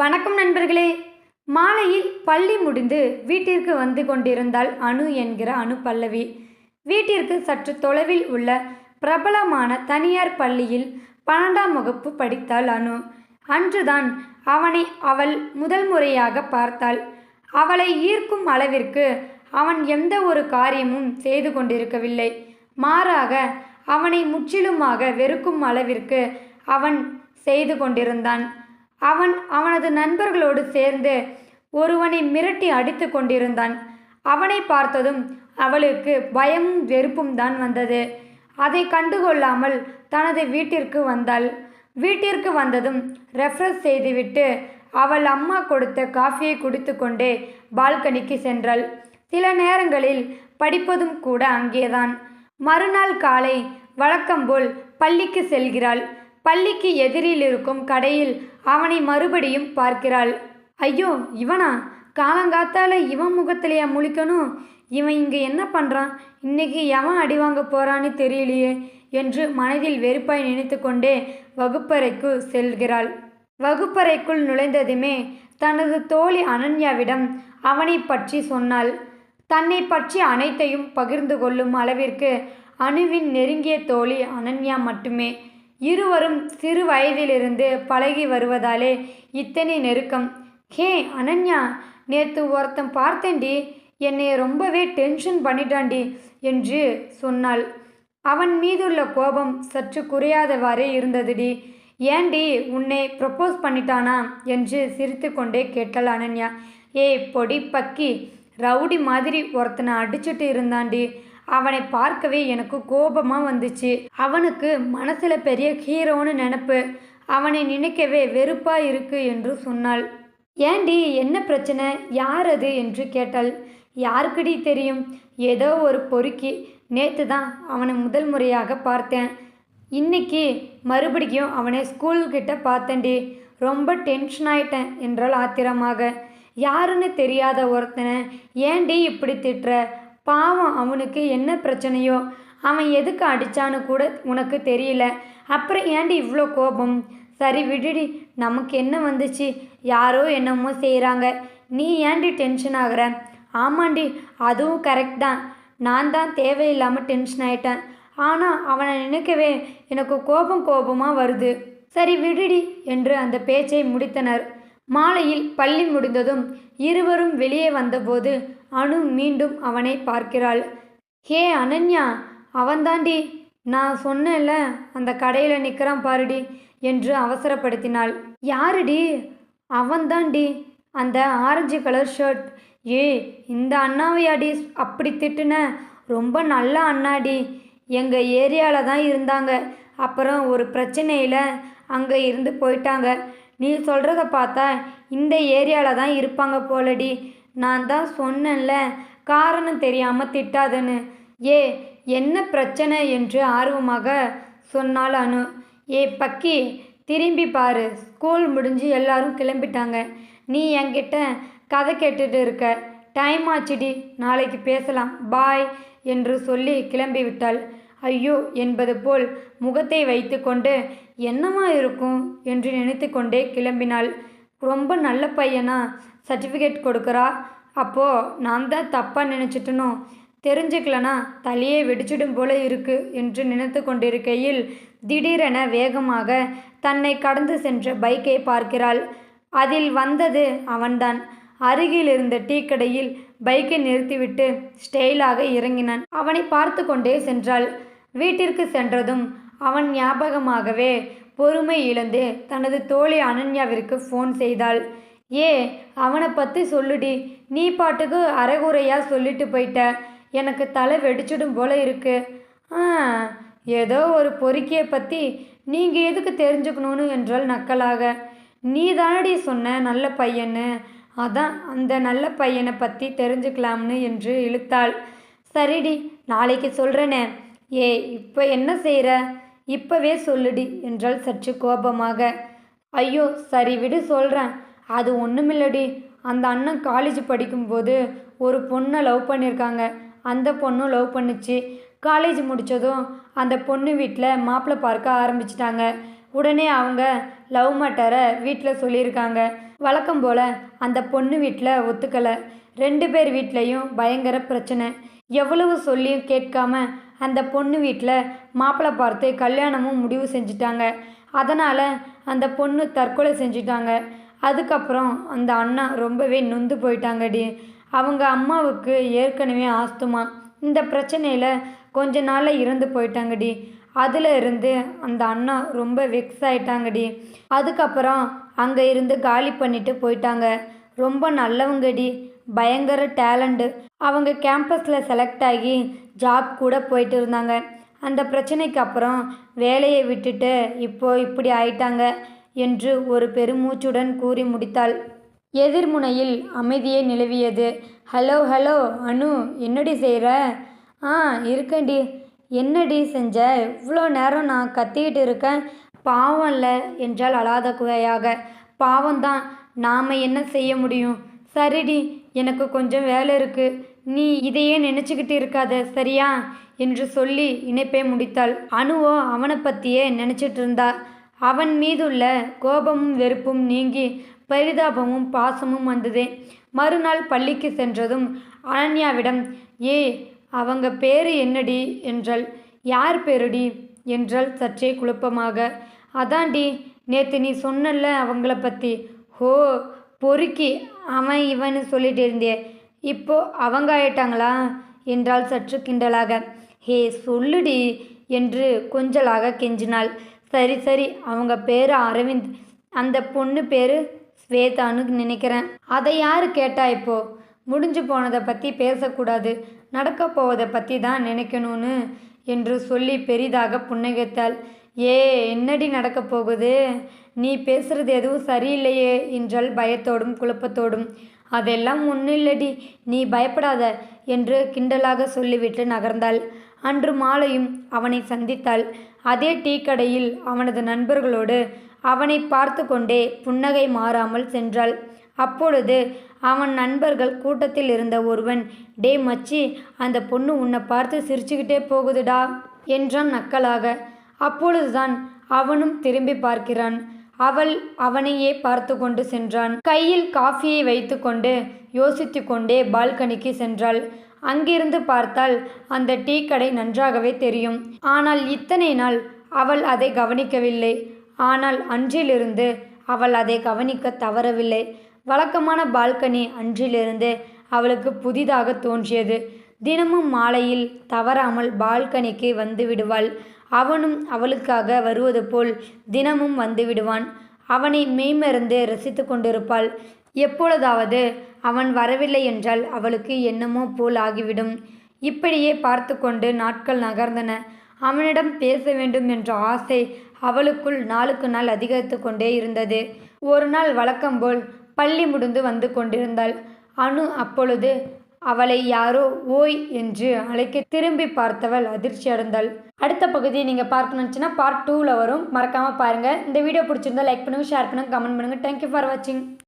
வணக்கம் நண்பர்களே. மாலையில் பள்ளி முடிந்து வீட்டிற்கு வந்து கொண்டிருந்தாள் அனு என்கிற அனு பல்லவி. வீட்டிற்கு சற்று தொலைவில் உள்ள பிரபலமான தனியார் பள்ளியில் பன்னெண்டாம் வகுப்பு படித்தாள் அனு. அன்றுதான் அவனை அவள் முதல் முறையாக பார்த்தாள். அவளை ஈர்க்கும் அளவிற்கு அவன் எந்த ஒரு காரியமும் செய்து கொண்டிருக்கவில்லை. மாறாக அவனை முற்றிலுமாக வெறுக்கும் அளவிற்கு அவன் செய்து கொண்டிருந்தான். அவன் அவனது நண்பர்களோடு சேர்ந்து ஒருவனை மிரட்டி அடித்து கொண்டிருந்தான். அவனை பார்த்ததும் அவளுக்கு பயமும் வெறுப்பும் தான் வந்தது. அதை கண்டுகொள்ளாமல் தனது வீட்டிற்கு வந்தாள். வீட்டிற்கு வந்ததும் ரெஃப்ரெஷ் செய்துவிட்டு அவள் அம்மா கொடுத்த காஃபியை குடித்துக்கொண்டே பால்கனிக்கு சென்றாள். சில நேரங்களில் படிப்பதும் கூட அங்கேதான். மறுநாள் காலை வழக்கம்போல் பள்ளிக்கு செல்கிறாள். பள்ளிக்கு எதிரில் இருக்கும் கடையில் அவனை மறுபடியும் பார்க்கிறாள். ஐயோ இவனா? காலங்காத்தால இவன் முகத்திலையா முழிக்கணும்? இவன் இங்கே என்ன பண்ணுறான் இன்னைக்கு எவன் அடி வாங்க போகிறான்னு தெரியலையே என்று மனதில் வெறுப்பாய் நினைத்து கொண்டே வகுப்பறைக்கு செல்கிறாள். வகுப்பறைக்குள் நுழைந்ததுமே தனது தோழி அனன்யாவிடம் அவனை பற்றி சொன்னாள். தன்னை பற்றி அனைத்தையும் பகிர்ந்து கொள்ளும் அளவிற்கு அணுவின் நெருங்கிய தோழி அனன்யா மட்டுமே. இருவரும் சிறு வயதிலிருந்து பழகி வருவதாலே இத்தனை நெருக்கம். ஹே அனன்யா நேற்று ஒருத்தன் பார்த்தேன்டி. என்னை ரொம்பவே டென்ஷன் பண்ணிட்டான்டி என்று சொன்னாள். அவன் மீதுள்ள கோபம் சற்று குறையாதவாறே இருந்ததுடி. ஏண்டி உன்னை ப்ரப்போஸ் பண்ணிட்டானா என்று சிரித்துக்கொண்டே கேட்டாள் அனன்யா. ஏய் பொடி பக்கி. ரவுடி மாதிரி ஒருத்தனை அடிச்சுட்டு இருந்தாண்டி அவனை பார்க்கவே எனக்கு கோபமாக வந்துச்சு. அவனுக்கு மனசில் பெரிய ஹீரோன்னு நினப்பு. அவனை நினைக்கவே வெறுப்பாக இருக்கு என்று சொன்னாள். ஏண்டி என்ன பிரச்சனை? யார் அது? என்று கேட்டாள். யாருக்குடி தெரியும்? ஏதோ ஒரு பொறுக்கி. நேற்று தான் அவனை முதல் முறையாக பார்த்தேன். இன்னைக்கு மறுபடியும் அவனை ஸ்கூல்கிட்ட பார்த்தேன்டி. ரொம்ப டென்ஷன் ஆயிட்டேன் என்றால் ஆத்திரமாக. யாருன்னு தெரியாத ஒருத்தனை ஏண்டி இப்படி திட்டுற? பாவம் அவனுக்கு என்ன பிரச்சனையோ? அவன் எதுக்கு அடித்தான்னு கூட உனக்கு தெரியல. அப்புறம் ஏண்டி இவ்வளோ கோபம்? சரி விடுடி நமக்கு என்ன வந்துச்சு? யாரோ என்னமோ செய்கிறாங்க நீ ஏண்டி டென்ஷன் ஆகுற? ஆமாண்டி அதுவும் கரெக்ட் தான். நான் தான் தேவையில்லாமல் டென்ஷன் ஆயிட்டேன். ஆனால் அவனை நினைக்கவே எனக்கு கோபம் கோபமாக வருது. சரி விடுடி என்று அந்த பேச்சை முடித்தனர். மாலையில் பள்ளி முடிந்ததும் இருவரும் வெளியே வந்தபோது அனு மீண்டும் அவனை பார்க்கிறாள். ஹே அனன்யா! அவன்தாண்டி. நான் சொன்னேன்ல அந்த கடையில் நிற்கிறான் பாருடி என்று அவசரப்படுத்தினாள். யாருடி? அவன்தாண்டி. அந்த ஆரஞ்சு கலர் ஷர்ட். ஏ இந்த அண்ணாவையாடி. அப்படி திட்டுன. ரொம்ப நல்ல அண்ணாடி. எங்கள் ஏரியாவில் தான் இருந்தாங்க. அப்புறம் ஒரு பிரச்சனையில் அங்கே இருந்து போயிட்டாங்க. நீ சொல்கிறத பார்த்தா இந்த ஏரியாவில் தான் இருப்பாங்க போலடி. நான் தான் சொன்னேன்ல காரணம் தெரியாமல் திட்டாதன்னு. ஏ என்ன பிரச்சனை என்று ஆர்வமாக சொன்னாள் அனு. ஏ பக்கி திரும்பி பாரு. ஸ்கூல் முடிஞ்சு எல்லாரும் கிளம்பிட்டாங்க. நீ என்கிட்ட கதை கேட்டுட்டு இருக்க. டைம் ஆச்சுடி நாளைக்கு பேசலாம். பாய் என்று சொல்லி கிளம்பிவிட்டாள் ஐயோ என்பது போல் முகத்தை வைத்துக்கொண்டு என்னமா இருக்கும்? என்று நினைத்து கொண்டே கிளம்பினாள். ரொம்ப நல்ல பையனா? சர்டிஃபிகேட் கொடுக்குறா? அப்போது நான் தான் தப்பாக நினச்சிட்டனோ? தெரிஞ்சுக்கலனா தலையே வெடிச்சிடும் போல இருக்கு என்று நினைத்து கொண்டிருக்கையில் திடீரென வேகமாக தன்னை கடந்து சென்ற பைக்கை பார்க்கிறாள். அதில் வந்தது அவன்தான். அருகில் இருந்த டீ கடையில் பைக்கை நிறுத்திவிட்டு ஸ்டைலாக இறங்கினான். அவனை பார்த்து கொண்டே சென்றாள். வீட்டிற்கு சென்றதும் அவன் ஞாபகமாகவே பொறுமை இழந்து தனது தோழி அனன்யாவிற்கு ஃபோன் செய்தாள். ஏ அவனை பற்றி சொல்லுடி. நீ பாட்டுக்கு அரைகுறையாக சொல்லிட்டு போயிட்ட. எனக்கு தலை வெடிச்சிடும் போல இருக்கு. ஆ ஏதோ ஒரு பொறுக்கியை பற்றி நீங்கள் எதுக்கு தெரிஞ்சுக்கணும்னு என்றால் நக்கலாக. நீ தானடி சொன்ன நல்ல பையன்னு. அதான் அந்த நல்ல பையனை பற்றி தெரிஞ்சுக்கலாம்னு என்று இழுத்தாள். சரிடி நாளைக்கு சொல்கிறேனே ஏ இப்போ என்ன செய்கிற இப்போவே சொல்லுடி என்றால் சற்று கோபமாக. ஐயோ சரி விடு சொல்கிறேன் அது ஒன்றுமில்லடி அந்த அண்ணன் காலேஜ் படிக்கும்போது ஒரு பொண்ணை லவ் பண்ணியிருக்காங்க அந்த பொண்ணும் லவ் பண்ணுச்சு. காலேஜ் முடித்ததும் அந்த பொண்ணு வீட்டில் மாப்பிள்ளை பார்க்க ஆரம்பிச்சிட்டாங்க. உடனே அவங்க லவ் மேட்டரை வீட்டில் சொல்லியிருக்காங்க. வழக்கம் போல் அந்த பொண்ணு வீட்டில் ஒத்துக்கலை. ரெண்டு பேர் வீட்லேயும் பயங்கர பிரச்சனை. எவ்வளவு சொல்லியும் கேட்காம அந்த பொண்ணு வீட்டில் மாப்பிள்ளை பார்த்து கல்யாணமும் முடிவு செஞ்சுட்டாங்க. அதனால் அந்த பொண்ணு தற்கொலை செஞ்சுட்டாங்க. அதுக்கப்புறம் அந்த அண்ணா ரொம்பவே நொந்து போயிட்டாங்கடி. அவங்க அம்மாவுக்கு ஏற்கனவே ஆஸ்துமா. இந்த பிரச்சனையில் கொஞ்ச நாளில் இறந்து போயிட்டாங்கடி. அதில் இருந்து அந்த அண்ணா ரொம்ப வெக்ஸ் ஆயிட்டாங்கடி. அதுக்கப்புறம் அங்கே இருந்து காலி பண்ணிட்டு போயிட்டாங்க. ரொம்ப நல்லவங்கடி. பயங்கர டேலண்ட்டு அவங்க கேம்பஸில் செலக்ட் ஆகி ஜாப் கூட போயிட்டு இருந்தாங்க. அந்த பிரச்சனைக்கு அப்புறம் வேலையை விட்டுட்டு இப்போ இப்படி ஆயிட்டாங்க என்று ஒரு பெருமூச்சுடன் கூறி முடித்தாள். எதிர்முனையில் அமைதியே நிலவியது. ஹலோ ஹலோ அனு என்னடி செய்கிற ஆ இருக்கேன்டி. என்னடி செஞ்ச? இவ்வளோ நேரம் நான் கத்திக்கிட்டு இருக்கேன். பாவம் இல்லை என்றால் அழாத குவையாக பாவம்தான். நாம் என்ன செய்ய முடியும்? சரிடி. எனக்கு கொஞ்சம் வேலை இருக்குது நீ இதையே நினச்சிக்கிட்டு இருக்காத சரியா? என்று சொல்லி இணைப்பை முடித்தாள். அணுவோ அவனை பற்றியே நினச்சிட்டு இருந்தா. அவன் மீதுள்ள கோபமும் வெறுப்பும் நீங்கி பரிதாபமும் பாசமும் வந்தது. மறுநாள் பள்ளிக்கு சென்றதும் அனன்யாவிடம் ஏ அவங்க பேரு என்னடி? என்றாள். யார் பேருடி? என்றாள் சற்றே குழப்பமாக. அதான்டி நேற்று நீ சொன்னல்ல அவங்கள பற்றி ஹோ பொறுக்கி அவன் இவன்னு சொல்லிட்டு இருந்தே இப்போ அவங்க ஆயிட்டாங்களா? என்றால் சற்று கிண்டலாக. ஹே சொல்லுடி என்று கொஞ்சலாக கெஞ்சினாள். சரி சரி அவங்க பேர் அரவிந்த். அந்த பொண்ணு பேர் ஸ்வேதான்னு நினைக்கிறேன். அதை யார் கேட்டா இப்போ? முடிஞ்சு போனதை பற்றி பேசக்கூடாது. நடக்க போவதை பற்றி தான் நினைக்கணும்னு என்று சொல்லி பெரிதாக புன்னகைத்தாள். ஏ என்னடி நடக்க போகுது? நீ பேசுறது எதுவும் சரியில்லையே என்றாள் பயத்தோடும் குழப்பத்தோடும். அதெல்லாம் ஒன்றும் இல்லடி நீ பயப்படாத என்று கிண்டலாக சொல்லிவிட்டு நகர்ந்தாள். அன்று மாலையும் அவனை சந்தித்தாள். அதே டீ கடையில் அவனது நண்பர்களோடு அவனை பார்த்து கொண்டே புன்னகை மாறாமல் சென்றாள். அப்பொழுது அவன் நண்பர்கள் கூட்டத்தில் இருந்த ஒருவன் டே மச்சி அந்த பொண்ணு உன்னை பார்த்து சிரிச்சுக்கிட்டே போகுதுடா என்றான் நக்கலாக. அப்பொழுதுதான் அவனும் திரும்பி பார்க்கிறான். அவள் அவனையே பார்த்து கொண்டு சென்றான். கையில் காஃபியை வைத்துக்கொண்டு யோசித்து கொண்டே பால்கனிக்கு சென்றாள். அங்கிருந்து பார்த்தால் அந்த டீ கடை நன்றாகவே தெரியும். ஆனால் இத்தனை நாள் அவள் அதை கவனிக்கவில்லை. ஆனால் அன்றிலிருந்து அவள் அதை கவனிக்க தவறவில்லை. வழக்கமான பால்கனி அன்றிலிருந்து அவளுக்கு புதிதாக தோன்றியது. தினமும் மாலையில் தவறாமல் பால்கனிக்கு வந்து விடுவாள். அவனும் அவளுக்காக வருவது போல் தினமும் வந்துவிடுவான். அவனை மெய்மறந்து ரசித்து கொண்டிருப்பாள். எப்பொழுதாவது அவன் வரவில்லை என்றால் அவளுக்கு என்னமோ போல் ஆகிவிடும். இப்படியே பார்த்து கொண்டு நாட்கள் நகர்ந்தன. அவனிடம் பேச வேண்டும் என்ற ஆசை அவளுக்குள் நாளுக்கு நாள் அதிகரித்து கொண்டே இருந்தது. ஒரு நாள் வழக்கம்போல் பள்ளி முடிந்து வந்து கொண்டிருந்தாள். அனு அப்பொழுது அவளை யாரோ ஓய் என்று அழைக்க திரும்பி பார்த்தவள் அதிர்ச்சி அடைந்தாள். அடுத்த பகுதியை நீங்கள் பார்க்கணுச்சுன்னா பார்ட் டூவில் வரும். மறக்காமல் பாருங்கள் இந்த வீடியோ பிடிச்சிருந்தா லைக் பண்ணுங்கள் ஷேர் பண்ணுங்கள் கமெண்ட் பண்ணுங்கள் தேங்க்யூ ஃபார் வாட்சிங்